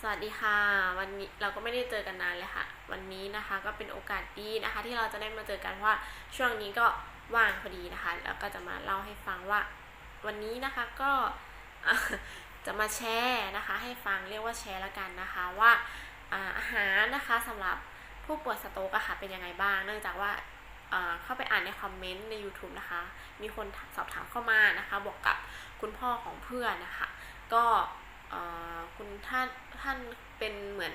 สวัสดีค่ะ วันนี้เราก็ไม่ได้เจอกันนานเลยค่ะ วันนี้นะคะก็เป็นโอกาสดีนะคะ ที่เราจะได้มาเจอกันเพราะว่าช่วงนี้ก็ว่างพอดีนะคะ แล้วก็จะมาเล่าให้ฟังว่า วันนี้นะคะก็จะมาแชร์นะคะ ให้ฟังเรียกว่าแชร์ละกันนะคะว่าอาหารนะคะสำหรับผู้ป่วยสโตกะค่ะเป็นยังไงบ้าง เนื่องจากว่าเข้าไปอ่านในคอมเมนต์ใน YouTube นะคะ มีคนสอบถามเข้ามานะคะ บอกกับคุณพ่อของเพื่อนนะคะ ก็ คุณท่านท่านเป็นเหมือน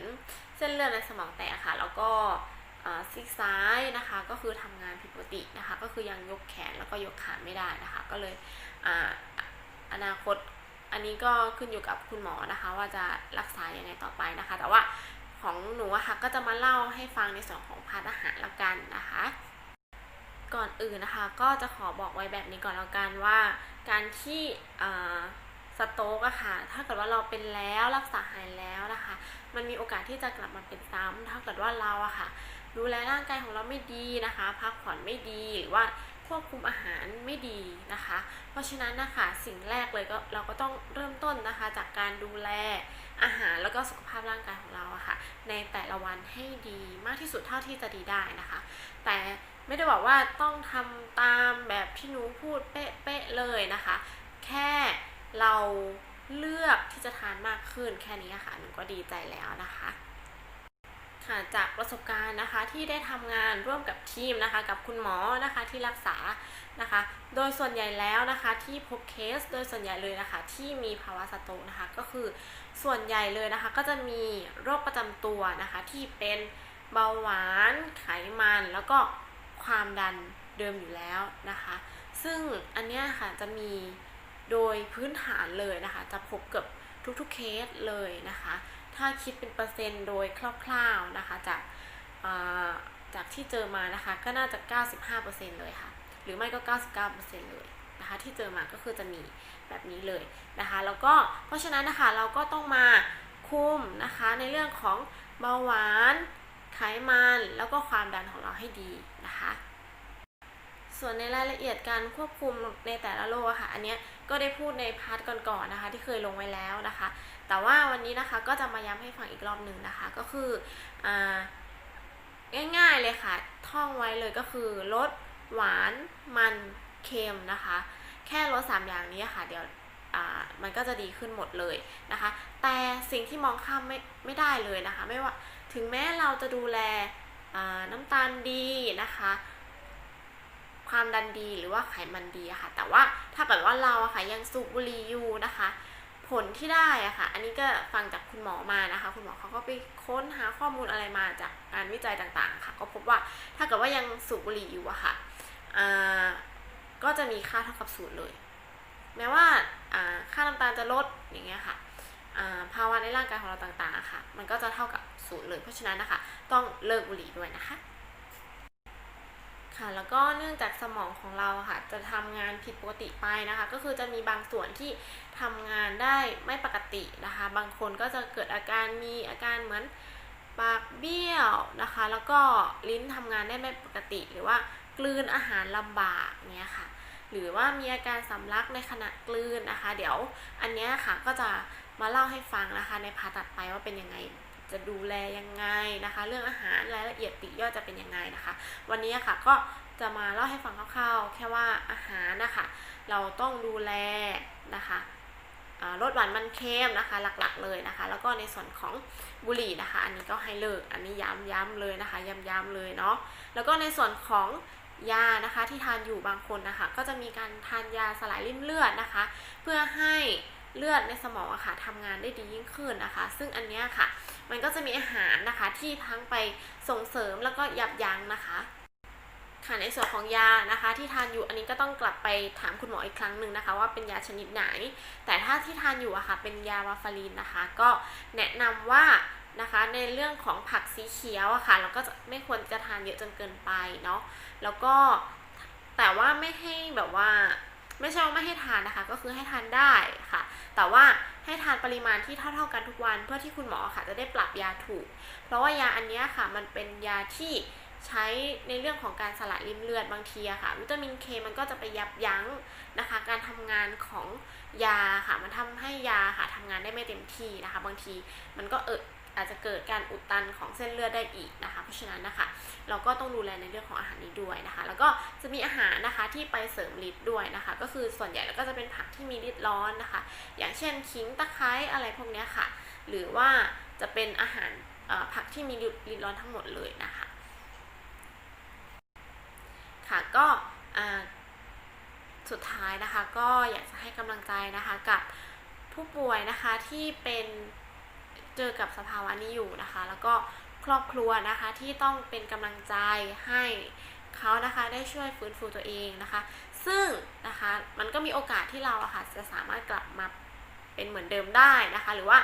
เส้นเลือดในสมองแตกค่ะ แล้วก็ซีกซ้ายนะคะก็คือทำงานผิดปกตินะคะ ก็คือยังยกแขนแล้วก็ยกขาไม่ได้นะคะ ก็เลยออนาคตอันนี้ก็ขึ้นอยู่กับคุณหมอนะคะ ว่าจะรักษายังไงต่อไปนะคะ แต่ว่าของหนูอะค่ะก็จะมาเล่าให้ฟังในส่วนของพาร์ทอาหารละกันนะคะ ก่อนอื่นนะคะ ก็จะขอบอกไว้แบบนี้ก่อนแล้วกันว่า การที่ สโตรกอะค่ะ ถ้าเกิดว่าเราเป็นแล้วรักษาหายแล้วนะคะ มันมีโอกาสที่จะกลับมาเป็นซ้ำถ้าเกิดว่าเราอะค่ะ ดูแลร่างกายของเราไม่ดีนะคะ พักผ่อนไม่ดีหรือว่าควบคุมอาหารไม่ดีนะคะ เพราะฉะนั้นนะคะสิ่งแรกเลยก็เราก็ต้องเริ่มต้นนะคะ จากการดูแลอาหารแล้วก็สุขภาพร่างกายของเราอะค่ะ ในแต่ละวันให้ดีมากที่สุดเท่าที่จะดีได้นะคะ แต่ไม่ได้บอกว่าต้องทำตามแบบที่หนูพูดเป๊ะๆเลยนะคะ แค่ เราเลือกที่จะทานมากขึ้นแค่นี้ค่ะหนูก็ดีใจแล้วนะคะค่ะจากประสบการณ์นะคะที่ได้ทำงานร่วมกับทีมนะคะ กับคุณหมอนะคะที่รักษานะคะ โดยส่วนใหญ่แล้วนะคะที่พบเคสโดยส่วนใหญ่เลยนะคะ ที่มีภาวะสโตรกนะคะก็คือส่วนใหญ่เลยนะคะ ก็จะมีโรคประจำตัวนะคะ ที่เป็นเบาหวาน ไขมัน แล้วก็ความดันเดิมอยู่แล้วนะคะ ซึ่งอันเนี้ยค่ะจะมี โดยพื้นฐานเลยนะคะ จะพบเกับทุกๆเคสเลยนะคะ ถ้าคิดเป็นเปอร์เซ็นต์โดยคร่าวๆนะคะจากาจากที่เจอมานะคะก็น่าจะ 95%เลยค่ะ หรือไม่ก็ 99%เลยนะคะที่เจอมาก็คือจะมีแบบนี้เลยนะคะ แล้วก็เพราะฉะนั้นนะคะเราก็ต้องมาคุมนะคะในเรื่องของเบาหวาน ไขมัน แล้วก็ความดันของเราให้ดีนะคะ ส่วนในรายละเอียดการควบคุมในแต่ละโรคค่ะ อันเนี้ยก็ได้พูดในพาร์ทก่อนๆนะคะ ที่เคยลงไว้แล้วนะคะ แต่ว่าวันนี้นะคะก็จะมาย้ำให้ฟังอีกรอบหนึ่งนะคะ ก็คืออง่ายๆเลยค่ะ ท่องไว้เลยก็คือลดหวานมันเค็มนะคะ แค่ลด3อย่างนี้ค่ะ เดี๋ยวมันก็จะดีขึ้นหมดเลยนะคะ แต่สิ่งที่มองข้ามไม่ไม่ได้เลยนะคะ ไม่ว่าถึงแม้เราจะดูแลน้ำตาลดีนะคะ ความดันดีหรือว่าไขมันดีอะค่ะ แต่ว่าถ้าเกิดว่าเราอะค่ะยังสูบบุหรี่อยู่นะคะ ผลที่ได้อะค่ะ อันนี้ก็ฟังจากคุณหมอมานะคะ คุณหมอเขาก็ไปค้นหาข้อมูลอะไรมาจากการวิจัยต่างๆ ค่ะ ก็พบว่าถ้าเกิดว่ายังสูบบุหรี่อยู่อะค่ะก็จะมีค่าเท่ากับศูนย์เลย แม้ว่าค่าน้ำตาลจะลดอย่างเงี้ยค่ะภาวะในร่างกายของเราต่างๆอะค่ะ มันก็จะเท่ากับศูนย์เลย เพราะฉะนั้นนะคะ ต้องเลิกบุหรี่ด้วยนะคะ ค่ะแล้วก็เนื่องจากสมองของเราค่ะจะทำงานผิดปกติไปนะคะ ก็คือจะมีบางส่วนที่ทำงานได้ไม่ปกตินะคะ บางคนก็จะเกิดอาการมีอาการเหมือนปากเบี้ยวนะคะ แล้วก็ลิ้นทำงานได้ไม่ปกติ หรือว่ากลืนอาหารลำบากเนี้ยค่ะ หรือว่ามีอาการสำลักในขณะกลืนนะคะ เดี๋ยวอันเนี้ยค่ะก็จะมาเล่าให้ฟังนะคะ ในพาตัดไปว่าเป็นยังไง จะดูแลยังไงนะคะ เรื่องอาหารรายละเอียดปีกย่อยจะเป็นยังไงนะคะ วันนี้อะค่ะก็จะมาเล่าให้ฟังคร่าวๆ แค่ว่าอาหารนะคะเราต้องดูแลนะคะลดหวานมันเค็มนะคะ หลักๆเลยนะคะ แล้วก็ในส่วนของบุหรี่นะคะ อันนี้ก็ให้เลิกอันนี้ย้ำๆเลยนะคะย้ำๆเลยเนาะแล้วก็ในส่วนของยานะคะที่ทานอยู่บางคนนะคะ ก็จะมีการทานยาสลายริ่มเลือดนะคะ เพื่อให้ เลือดในสมองอะค่ะทำงานได้ดียิ่งขึ้นนะคะ ซึ่งอันเนี้ยค่ะ มันก็จะมีอาหารนะคะที่ทั้งไปส่งเสริมแล้วก็ยับยั้งนะคะค่ะในส่วนของยานะคะ ที่ทานอยู่อันนี้ก็ต้องกลับไปถามคุณหมออีกครั้งหนึ่งนะคะ ว่าเป็นยาชนิดไหน แต่ถ้าที่ทานอยู่อะค่ะเป็นยาวาฟารินนะคะ ก็แนะนำว่านะคะในเรื่องของผักสีเขียวอะค่ะเราก็จะไม่ควรจะทานเยอะจนเกินไปเนาะแล้วก็แต่ว่าไม่ให้แบบว่า ไม่ใช่ว่าไม่ให้ทานนะคะ ก็คือให้ทานได้ค่ะ แต่ว่าให้ทานปริมาณที่เท่าๆกันทุกวัน เพื่อที่คุณหมอค่ะจะได้ปรับยาถูก เพราะว่ายาอันนี้ค่ะมันเป็นยาที่ใช้ในเรื่องของการสลายริมเลือดบางทีอะค่ะ วิตามินเคมันก็จะไปยับยั้งนะคะ การทำงานของยาค่ะ มันทำให้ยาค่ะทำงานได้ไม่เต็มที่นะคะ บางทีมันก็เออ อาจจะเกิดการอุดตันของเส้นเลือดได้อีกนะคะ เพราะฉะนั้นนะคะ เราก็ต้องดูแลในเรื่องของอาหารนี้ด้วยนะคะ แล้วก็จะมีอาหารนะคะที่ไปเสริมฤทธิ์ด้วยนะคะ ก็คือส่วนใหญ่แล้วก็จะเป็นผักที่มีฤทธิ์ร้อนนะคะ อย่างเช่นขิงตะไคร้อะไรพวกนี้ค่ะ หรือว่าจะเป็นอาหารผักที่มีฤทธิ์ร้อนทั้งหมดเลยนะคะ ค่ะก็สุดท้ายนะคะก็อยากจะให้กำลังใจนะคะกับผู้ป่วยนะคะที่เป็น เจอกับสภาวะนี้อยู่นะคะ แล้วก็ครอบครัวนะคะที่ต้องเป็นกำลังใจให้เขานะคะได้ช่วยฟื้นฟูตัวเองนะคะ ซึ่งนะคะมันก็มีโอกาสที่เราอะค่ะจะสามารถกลับมาเป็นเหมือนเดิมได้นะคะ หรือว่า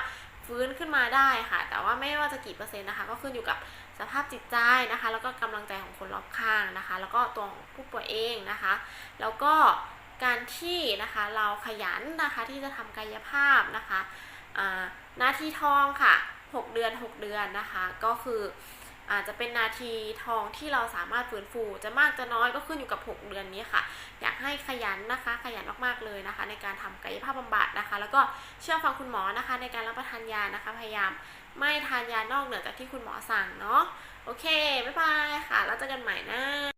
ฟื้นขึ้นมาได้ค่ะ แต่ว่าไม่ว่าจะกี่เปอร์เซ็นต์นะคะ ก็ขึ้นอยู่กับสภาพจิตใจนะคะ แล้วก็กำลังใจของคนรอบข้างนะคะ แล้วก็ตัวของผู้ป่วยเองนะคะ แล้วก็การที่นะคะเราขยันนะคะที่จะทำกายภาพนะคะ หนาทีทองค่ะ 6 เดือน 6 เดือนนะคะ ก็คืออาจจะเป็นนาทีทองที่เราสามารถฟื้นฟู จะมากจะน้อยก็ขึ้นอยู่กับ 6 เดือนนี้ค่ะ อยากให้ขยันนะคะ ขยันมากๆเลยนะคะ ในการทำกายภาพบำบัดนะคะ แล้วก็เชื่อฟังคุณหมอนะคะ ในการรับประทานยานะคะ พยายามไม่ทานยานอกเหนือจากที่คุณหมอสั่งเนาะโอเคบ๊ายบายค่ะแล้วเจอกันใหม่นะ